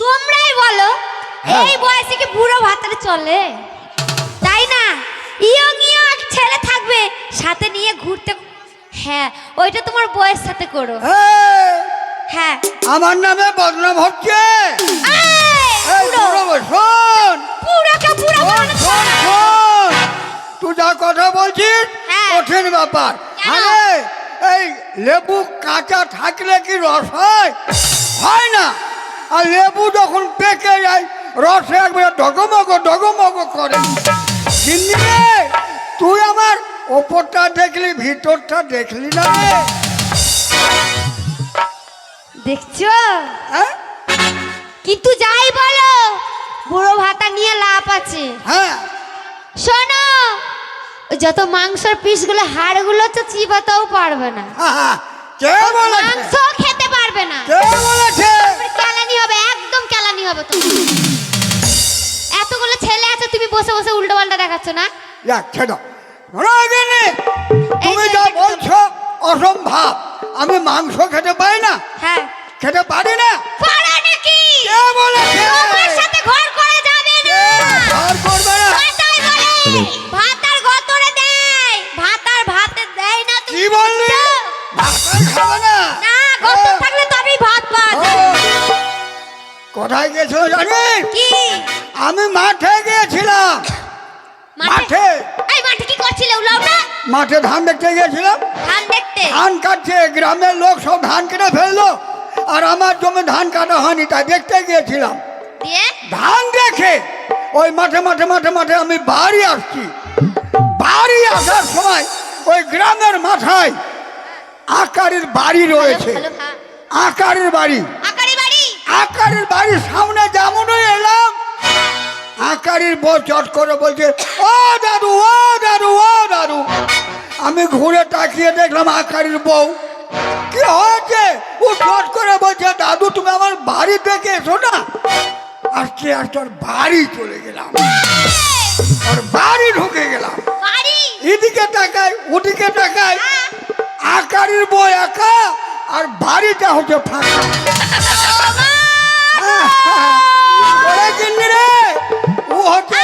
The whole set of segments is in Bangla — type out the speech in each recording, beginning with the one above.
তোমরাই বলো হ্যাঁ। এই বয়সে কি বুড়ো ভাতারে চলে? তাই না? ইয়ং ইয়ং ছেলে থাকবে সাথে নিয়ে ঘুরতে হ্যাঁ ওইটা তোমার বয়স সাথে করো। হ্যাঁ। আমার নামে বদনাম হচ্ছে। শোন। তুই যা কথা বলছিস হ্যাঁ। কঠিন ব্যাপার? আরে এই লেবু কাঁচা থাকলে কি রস হয়? হয় না। আর লেবু যখন পেকে যায় রসে একবার ডগমগ ডগমগ করে। তুই আমার ওপরটা দেখলি ভিতরটা দেখলি না রে? দেখছ? হ্যাঁ? কিন্তু যাই বলো বুড়ো ভাতা নিয়ে লাভ আছে। হ্যাঁ। শোনো ওই যত মাংসের পিসগুলো হাড়গুলো তো চিবাতেও পারবে না। কে বলেছে? মাংস খেতে পারবে না। কে বলেছে? কেলানি হবে একদম কেলানি হবে তো। এতগুলো ছেলে আছে তুমি বসে বসে উল্টো পাল্টা দেখাচ্ছ না? যাক ছেড়ো। রাগিনী তুমি যা বলছো অসম্ভব। আমি মাংস খেতে পারি না। হ্যাঁ। খেতে পারি না। পারো নাকি? কে বলেছে তোমার সাথে ঘর করে যাবে না। ঘর করবে না। ভাতাই বলে ভাতার গতরে দেয়। ভাতার ভাতে দেয় না তুমি কি বললি? ভাত খাবে না। না গত থাকলে তবেই ভাত পাওয়া যায় কোথায় গেছো জানিস কি? আমি মাঠে গিয়েছিলাম। মাঠে? এই মাঠে কি করছিলে উলাও না? মাঠে ধান দেখতে গিয়েছিলাম। ধান দেখতে? ধান কাটছে গ্রামের লোক সব ধান কেটে ফেলল। আর আমার জমি ধান কাটা হয়নি তাই দেখতে গিয়েছিলাম। ধান দেখে ওই মাঠে মাঠে মাঠে মাঠে আমি বাড়ি আসছি। বাড়ি আসার সময় ওই গ্রামের মাথায় আকারের বাড়ি রয়েছে। আকারের বাড়ি। আকারি বাড়ি? আকারের বাড়ির সামনে যেমনই এলাম আকারের বউ চট করে বলছে ও দাদু ও দাদু ও দাদু। আমি ঘুরে তাকিয়ে দেখলাম আকারের বউ কি হয়েছে? ও চট করে বলছে দাদু তুমি আমার বাড়ি থেকে এসো না। আস্তে আস্তে ওর বাড়ি চলে গেলাম। ওর বাড়ি ঢুকে গেলাম। এদিকে তাকাই ওদিকে তাকাই। আকারের বউ একা আর বাড়িটা হচ্ছে ফাঁকা। ও হচ্ছে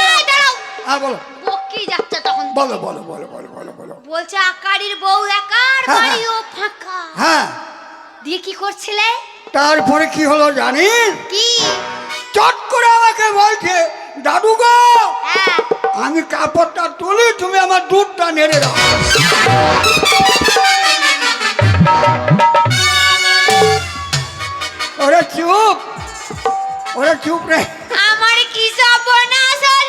হ্যাঁ বলো বলো বলো বলো বলো। বলছে আকারির বউ একার হ্যাঁ, বাড়িও ফাঁকা। হ্যাঁ। দিয়ে কি করছিলে? তারপরে কি হলো জানিস কি? চট করে আমাকে বলছে দাদু গো হ্যাঁ। আমি কাপড়টা তুলি তুমি আমার দুধটা নেড়ে দাও। ওরে চুপ ওরে চুপ রে। আমার কি সর্বনাশ হলো?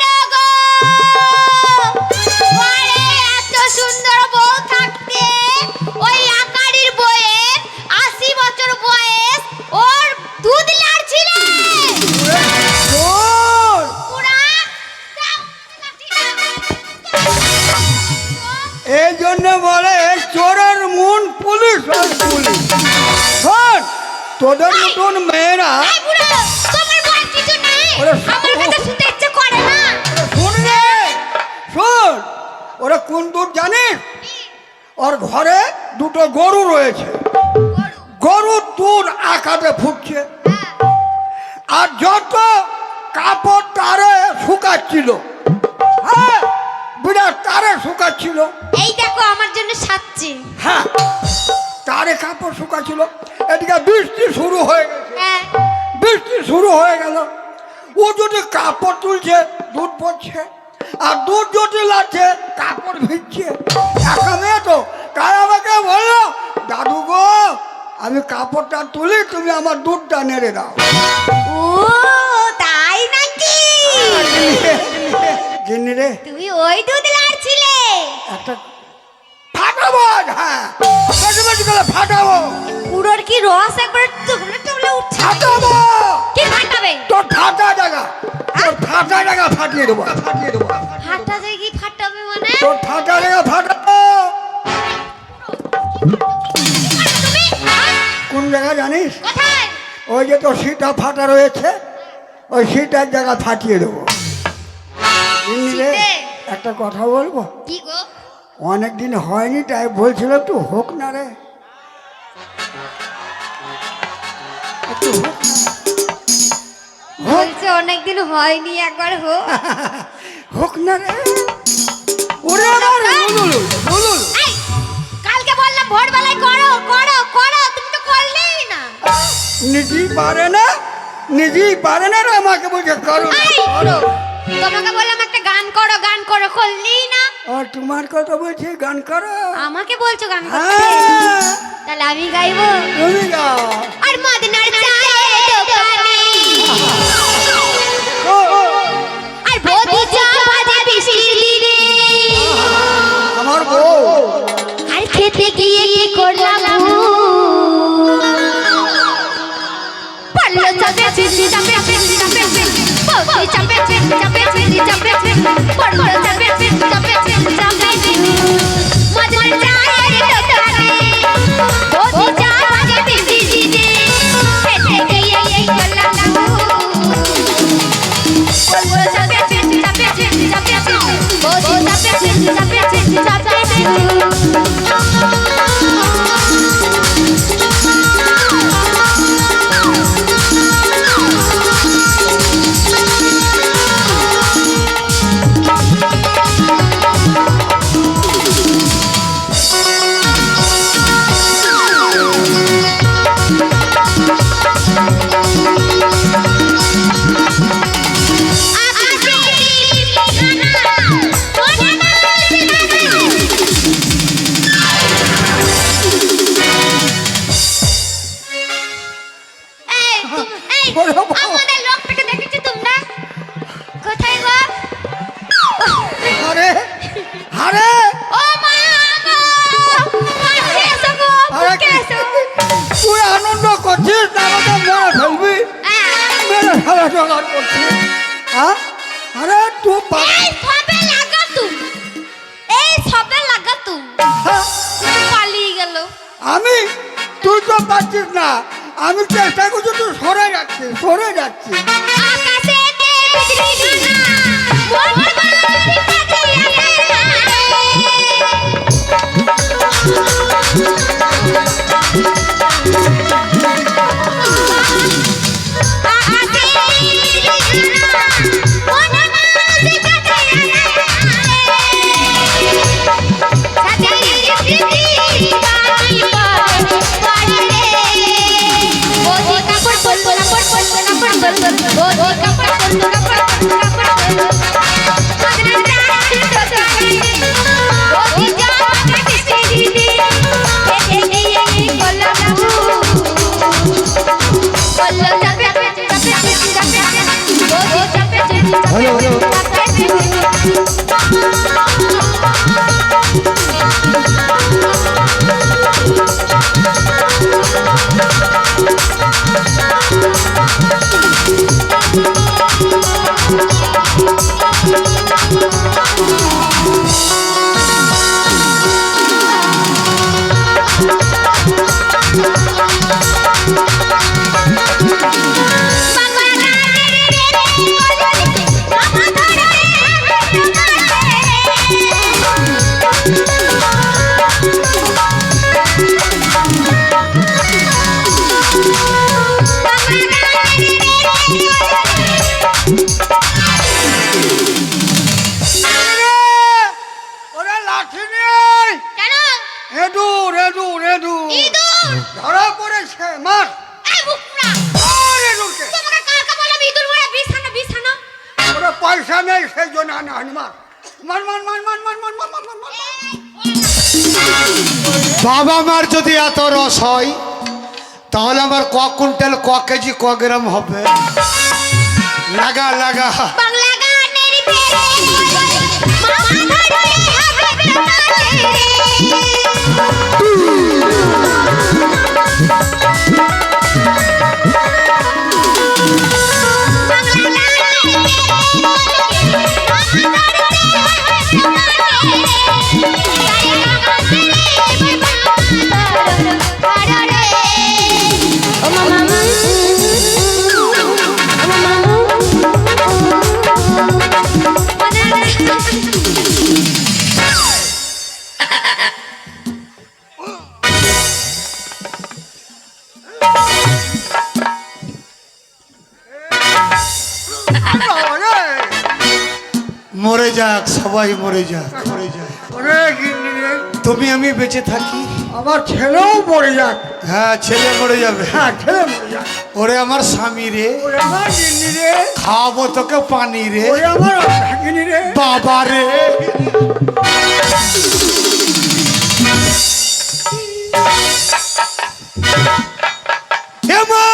ইচ্ছে করে না। শোন ওরা কোন দুধ জানিস? ওর ঘরে দুটো গরু রয়েছে। গরুর দুধ আকাতে ফুটছে। আর যত কাপড় তারে শুকাচ্ছিল হ্যাঁ বিরাট তারে শুকাচ্ছিল। এই দেখো আমার জন্য সাচ্ছি হ্যাঁ তারে কাপড় শুকাচ্ছিল। এদিকে বৃষ্টি শুরু হয়ে গেছে। হ্যাঁ। বৃষ্টি শুরু হয়ে গেল। ও যদি কাপড় তুলছে দুধ পড়ছে আর দুধ যদি লাগছে কাপড় ভিজছে। একা মেয়ে তো তাই আমাকে বলল দাদু গো আমি কাপড়টা তুলি তুমি আমার দুধটা নেড়ে দাও। ও তাই নাকি? জিনি রে। তুমি ওই দুধ লাড়ছিলে। একটা ফাটাবো হ্যাঁ। বেশি বেশি করে ফাটাবো। পুরোর কি রস একবার উঠছে? ফাটাবো। কি ফাটাবে? তোর ফাটা জায়গা। তোর ফাটা জায়গা ফাটিয়ে দেবো। ফাটিয়ে দেবো ফাটা যায় কি ফাটাবে মানে? তোর ফাটা জায়গা ফাটাবো। কোন জায়গা জানিস? কোথায়? ওই যে তোর সিটা ফাটা রয়েছে ওই সিটার জায়গা ফাটিয়ে দেবো। একটা কথা বলব? কি গো? অনেক দিন হয়নি তাই বলছিল একটু হোক না রে। একটু হোক। বলছে অনেকদিন হয়নি একবার হো হোক না রে। ওরে আমার কালকে বললাম ভোরবেলায় করো করো করো তুমি তো করলেই না। নিজেই পারে না নিজেই পারে না রে আমাকে বলছে করো করো। তোমাকে বললাম একটা গান করো গান করো করলেই না আর তোমার কথা বলছে গান করো আমাকে বলছো গান করতে হ্যাঁ তাহলে আমি গাইবো তুমি গাও আর মদনার চায়ের দোকানে আর বৌদি চা ভাজে বৃষ্টি দিনে আমার বউ আর খেতে গিয়ে কি করলাম? পড়ল চাপে চিঠি চাপে চাপে চিঠি বৌদি চাপে চাপে চাপে পড়ল চাপে চিঠি you. আমি চেষ্টা করছি তো সরে যাচ্ছে সরে যাচ্ছিস এদুর এদুর ইঁদুর! ধরা পড়েছে মার। এই বুকরা আর এদুরকে তোমাকে কালকে বললাম ইঁদুর মারা বিছানা বিছানা। ওরা পয়সা নেই সেই জন্য আনা মার। মার মার মার মার মার মার মার মার মার মার। বাবা মার যদি এত রস হয় তাহলে আমার ক কুইন্টাল ক কেজি ক গ্রাম হবে? লাগা লাগা। বাংলা Two. মরে যাক মরে যাক তুমি আমি বেঁচে থাকি। আমার ছেলেও মরে যাক। হ্যাঁ ছেলে মরে যাবে। হ্যাঁ ছেলে মরে যাক। ওরে আমার স্বামী রে। ওরে আমার গিন্নি রে। খাওয়াবো তোকে পানি রে। ওরে আমার ভাগিনী রে। বাবা রে। এমা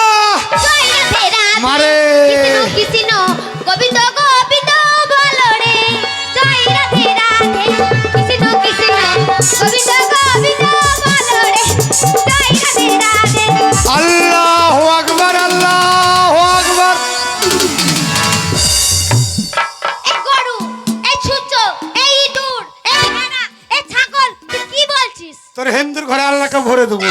তোর হিন্দুর ঘরে আল্লাহকে ভরে দেবো।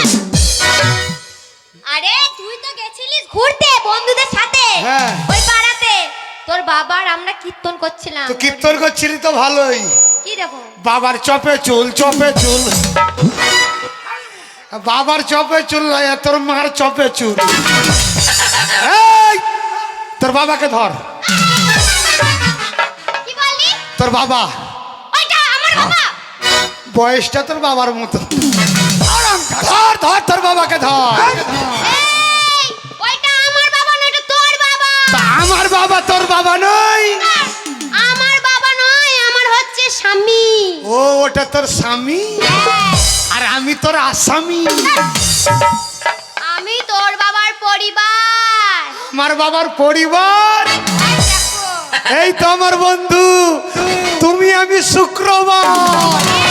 আরে তুই তো গেছিলিস ঘুরতে বন্ধুদের সাথে। হ্যাঁ। ওই পাড়াতে। তোর বাবার আমরা কীর্তন করছিলাম। তো কীর্তন করছিলি তো ভালোই। কি দেখো বাবার চপে চুল চপে চুল। বাবার চপে চুল নয়, তোর মার চপে চুল। এই, তোর বাবাকে ধর। কি বললি? তোর বাবা বাবা। বয়সটা তোর বাবার মতো। ধর ধর তোর বাবাকে ধর। আমার বাবা তোর বাবা। তা আমার বাবা তোর নয়। আমার বাবা নয় আমার হচ্ছে স্বামী। ও ওটা তোর স্বামী? আর আমি তোর আসামি। আমি তোর বাবার পরিবার। আমার বাবার পরিবার? এই তো আমার বন্ধু তুমি আমি শুক্রবার।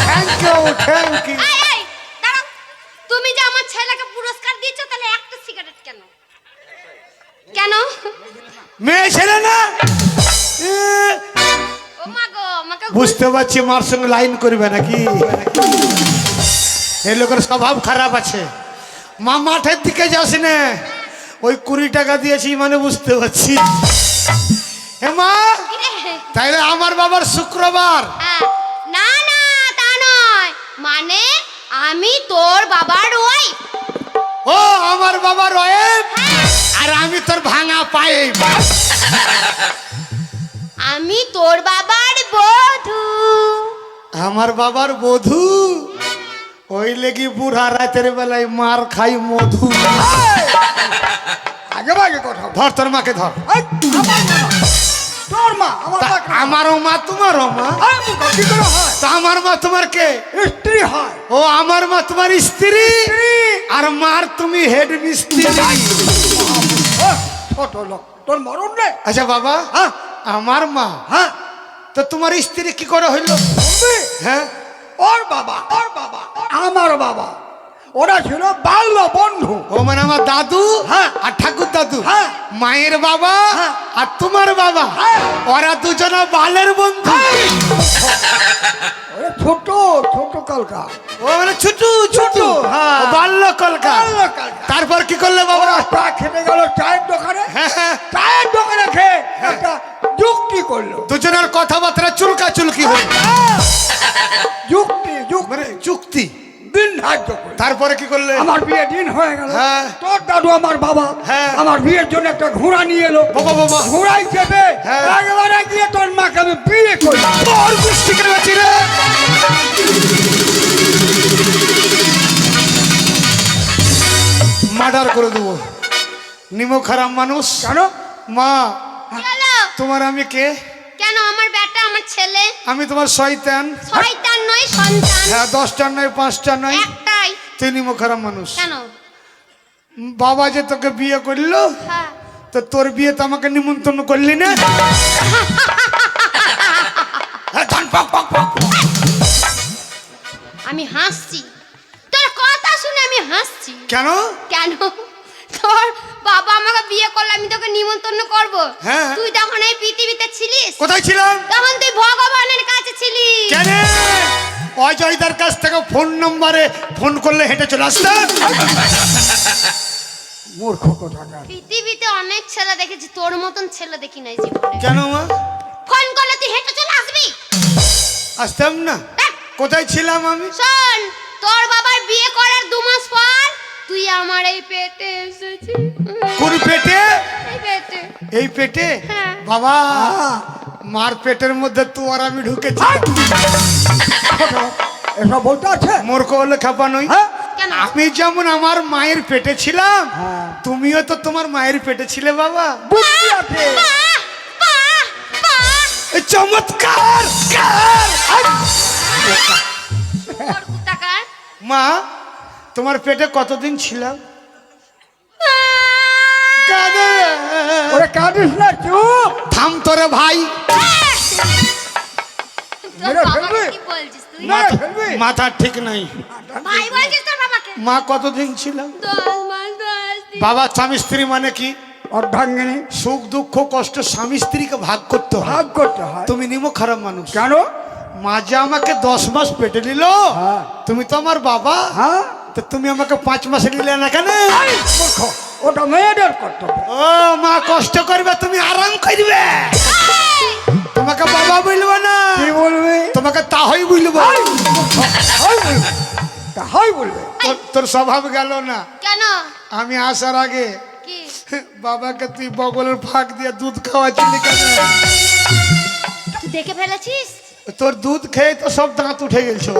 থ্যাংক ইউ থ্যাংক ইউ এই, এই, দাঁড়াও। তুমি যে আমার ছেলেকে পুরস্কার দিয়েছ তাহলে একটা সিগারেট কেন? কেন? মেয়ে ছেলে না? এ, ও মা গো আমাকে বুঝতে পারছি মার সঙ্গে লাইন করবে নাকি? এই লোকের স্বভাব খারাপ আছে। মা মাঠের দিকে যাস না। ওই কুড়ি টাকা দিয়েছি মানে বুঝতে পারছি। হে মা? তাইলে আমার বাবার শুক্রবার। হ্যাঁ, মানে আমি তোর বাবার ওই ও আমার বাবার রয়েব। আর আমি তোর ভাঙা পায়ে। আমি তোর বাবার বধূ। আমার বাবার বধূ। ওই লেগে বুড়া রাতের বেলায় মার খাই মধু। আগে বাগে কথা ধর তোর মাকে ধর। তোর মা আমার মা। আমারও মা তোমারও মা? কি করে হয়? তা আমার মা তোমার কে? স্ত্রী হয়। ও আমার মা তোমার স্ত্রী? আর মার তুমি হেড মিস্ত্রি। ও, ছোট লোক তোর মরণ নেই আচ্ছা বাবা হ্যাঁ। আমার মা হ্যাঁ। তো তোমার স্ত্রী কি করে হইল? হ্যাঁ। ওর বাবা ওর বাবা আমার বাবা। ওরা ছিল বাল্য বন্ধু। ও মানে আমার দাদু হ্যাঁ। আর ঠাকুর দাদু। হ্যাঁ। মায়ের বাবা হ্যাঁ। আর তোমার বাবা। হ্যাঁ। ওরা দুজনা বালের বন্ধু। ছোট ছোট কালকা। ও মানে ছুটু ছোট। হ্যাঁ। বাল্য কলকা। তারপর কি করলে বাবা? চা খেতে গেল চায়ের দোকানে। হ্যাঁ, হ্যাঁ। চায়ের দোকানে খেয়ে একটা যুক্তি করল। দুজনের কথাবার্তা চুলকা চুলকি হল। তারপরে কি করলে? আমার বিয়ে দিন হয়ে গেল। হ্যাঁ। তোর দাদু আমার বাবা। হ্যাঁ। আমার বিয়ের জন্য একটা ঘোড়া নিয়ে এলো। বাবা বাবা। ঘোড়াই চেপে হ্যাঁ। একবারে গিয়ে তোর মাকে আমি বিয়ে করি। তোর গুষ্টি কেন রে। মার্ডার করে দেবো। নিমো খারাপ মানুষ। কেন? মা তোমার আমি কে? কেন আমার বেটা আমার ছেলে? আমি তোমার শয়তান। শয়তান নয় সন্তান। হ্যাঁ দশটা নয় পাঁচটা নয়। তুই নিমো খারাপ মানুষ? কেন? বাবা যে তোকে বিয়ে করল হ্যাঁ। তো তোর বিয়ে তো আমাকে নিমন্ত্রণ করলি না? হ্যাঁ। আমি হাসছি। তোর কথা শুনে আমি হাসছি। কেন? কেন? তোর বাবা আমাকে বিয়ে করলে আমি তোকে নিমন্ত্রণ করব। হ্যাঁ। তুই তখন এই পৃথিবীতে ছিলিস? কোথায় ছিলাম? তখন তুই ভগবানের কাছে ছিলিস কেন? অজয়দার কাছ থেকে ফোন নম্বরে ফোন করলে হেঁটে চলে আসতাম। মূর্খ কোথাকার। পৃথিবীতে অনেক ছেলে দেখেছি তোর মতন ছেলে দেখি নাই জীবনে। কেন মা? ফোন করলে তুই হেঁটে চলে আসবি? আসতাম না। কোথায় ছিলাম আমি? শোন তোর বাবার বিয়ে করার দু মাস পর তুই আমার এই পেটে এসেছিস। কোন পেটে? এই পেটে। এই পেটে? হ্যাঁ। বাবা। মার পেটের মধ্যে তো আর আমি ঢুকেছি। এসব বলতে আছে? মূর্খ হলে খাপা নই। হ্যাঁ? আমি যেমন আমার মায়ের পেটে ছিলাম হ্যাঁ। তুমিও তো তোমার মায়ের পেটে ছিলে বাবা। বুদ্ধি আছে। চমৎকার। মা তোমার পেটে কতদিন ছিলাম কাঁদে। ওরে কাঁদিস না চুপ। থাম তোরে ভাই। মাথা- ঠিক নাই? মা কতদিন ছিলাম। বাবা স্বামী স্ত্রী মানে কি? অর্ধাঙ্গিনী। সুখ দুঃখ কষ্ট স্বামী স্ত্রীকে ভাগ করতে ভাগ করতে হয়। তুমি নিমো খারাপ মানুষ। কেন? মা যে আমাকে দশ মাস পেটে নিল হ্যাঁ। তুমি তো আমার বাবা। হ্যাঁ। তো তুমি আমাকে পাঁচ মাসে নিলে না কেন? মূর্খ ওটা মেয়েদের কর্তব্য। ও মা কষ্ট করবে তুমি আরাম করবে। তোমাকে বাবা বলব না। কি বলবে? তোমাকে তাহই বলব। হয় বলবে তোর- স্বভাব গেল না। কেন? আমি আসার আগে বাবাকে তুই বগলের ফাঁক দিয়ে দুধ খাওয়াচ্ছিলি কেন? তুই দেখে ফেলেছিস? তোর দুধ খেয়ে তো সব দাঁত উঠে গেছে।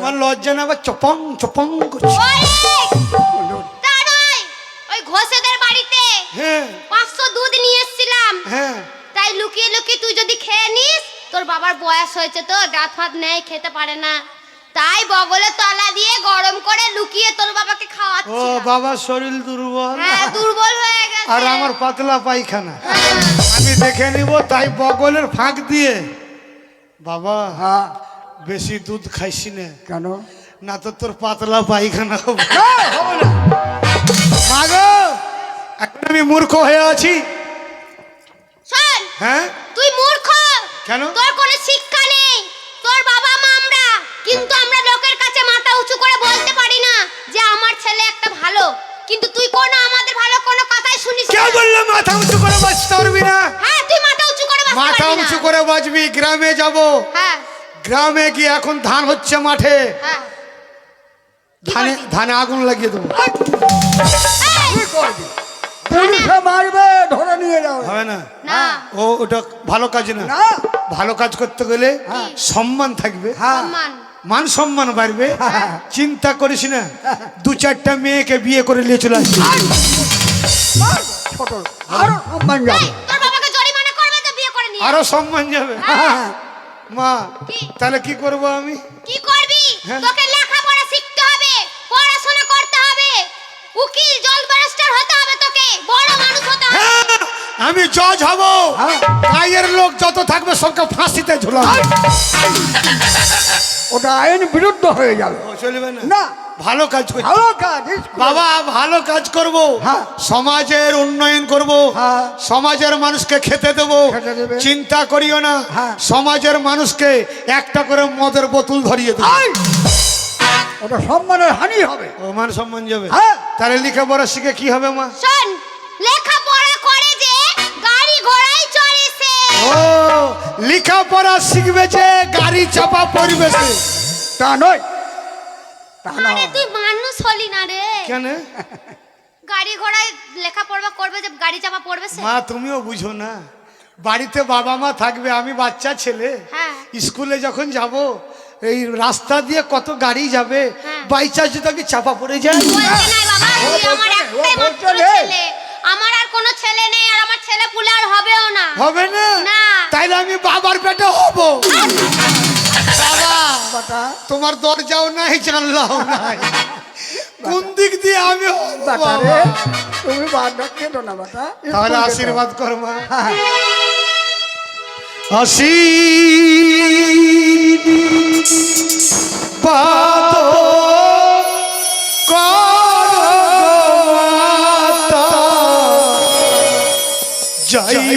তোমার লজ্জা না আবার চপং চপং করছে। ওই, ঘোষেদের বাড়িতে হ্যাঁ। পাঁচশো দুধ নিয়ে এসেছিলাম। হ্যাঁ। তাই লুকিয়ে লুকিয়ে তুই যদি খেয়ে নিস তোর বাবার বয়স হয়েছে তো দাঁত ফাত নেই খেতে পারে না। তাই বগলে তলা দিয়ে গরম করে লুকিয়ে তোর বাবাকে ও খাওয়াচ্ছি বাবার শরীর দুর্বল। হ্যাঁ দুর্বল হয়ে গেছে। আর আমার পাতলা পায়খানা। হ্যাঁ। আমি দেখে নিব তাই বগলের ফাঁক দিয়ে। বাবা হ্যাঁ বেশি দুধ খাইছি না। কেন? না তো তোর পাতলা পায়খানা হবে। না মাগো এখন আমি মূর্খ হয়ে আছি। শোন হ্যাঁ? তুই মূর্খ। কেন? তোর কোনো শিক্ষা নেই। তোর বাবা মা আমরা। কিন্তু আমরা লোকের কাছে মাথা উঁচু করে বলতে পারি না যে আমার ছেলে একটা ভালো। কিন্তু তুই কোনো আমাদের ভালো কোনো কথাই শুনিস কে বলল মাথা উঁচু করে বাঁচতে পারবি না? হ্যাঁ তুই মাথা উঁচু করে বাঁচতে মাথা পারবি না। উঁচু করে বাঁচবি গ্রামে যাব। হ্যাঁ। গ্রামে গিয়ে এখন ধান হচ্ছে মাঠে। হ্যাঁ। ধানে ধানে আগুন লাগিয়ে দেবো। পুলিশে মারবে ধরে নিয়ে যাবে। হবে না? না। ও ওটা ভালো কাজ না। না। ভালো কাজ করতে গেলে সম্মান থাকবে। হ্যাঁ। মান সম্মান বাড়বে। হ্যাঁ। চিন্তা করিস না। দু চারটা মেয়েকে বিয়ে করে নিয়ে চলে আসবি। আরও সম্মান যাবে। এই, তোর বাবাকে জরিমানা করবে তো বিয়ে করে নিয়ে। আরও সম্মান যাবে। হ্যাঁ। মা? তাহলে কি করব আমি? কি করবি? হ্যাঁ। তোকে লেখাপড়া শিখতে হবে পড়াশোনা করতে হবে। উকিল জল ব্যারিস্টার হতে হবে তোকে বড় মানুষ হতে হবে। হ্যাঁ, আমি জজ হব। ভাইয়ের গায়ের লোক যত থাকবে সবকে ফাঁসিতে ঝুলাবো। ওটা আইন বিরুদ্ধ হয়ে যাবে। চলবে না। না। ভালো কাজ করছি ভালো কাজ বাবা ভালো কাজ করব। হ্যাঁ। সমাজের উন্নয়ন করব। হ্যাঁ। সমাজের মানুষকে খেতে দেব। চিন্তা করিও না। হ্যাঁ। সমাজের মানুষকে একটা করে মদের বোতল ধরিয়ে দেবো! ওটা সম্মানের হানি হবে। ও মান সম্মান যাবে। হ্যাঁ। তাহলে লেখাপড়া শিখে কি হবে মা? শোন লেখাপড়া করে যে গাড়ি ঘোড়ায় চড়ে সে ও লেখাপড়া শিখবে যে গাড়ি চাপা পরিবেশে তা নয়। তা আরে নয় তুই মানুষ হলি না রে। কেন? গাড়ি ঘোড়ায় লেখাপড়া করবে যে গাড়ি চাপা পড়বে সে। মা তুমিও বুঝো না। বাড়িতে বাবা মা থাকবে আমি বাচ্চা ছেলে। হ্যাঁ। স্কুলে যখন যাব এই রাস্তা দিয়ে কত গাড়ি যাবে হ্যাঁ। বাই চান্স যদি আমি চাপা পড়ে যাই বাবা তুই আমার একটাই মাত্র ছেলে। আমার আর কোনো ছেলে নেই আর আমার ছেলে পুলে আর হবেও না। হবে না? না। তাইলে আমি বাবার পেটে হব। বাবা। বাটা তোমার দরজাও নাই জানলাও নাই। কোন দিক দিয়ে আমি হব? বাটা বাবা? রে তুমি বাটা কেটো না বাটা তাহলে আশীর্বাদ কর মা হবে। ই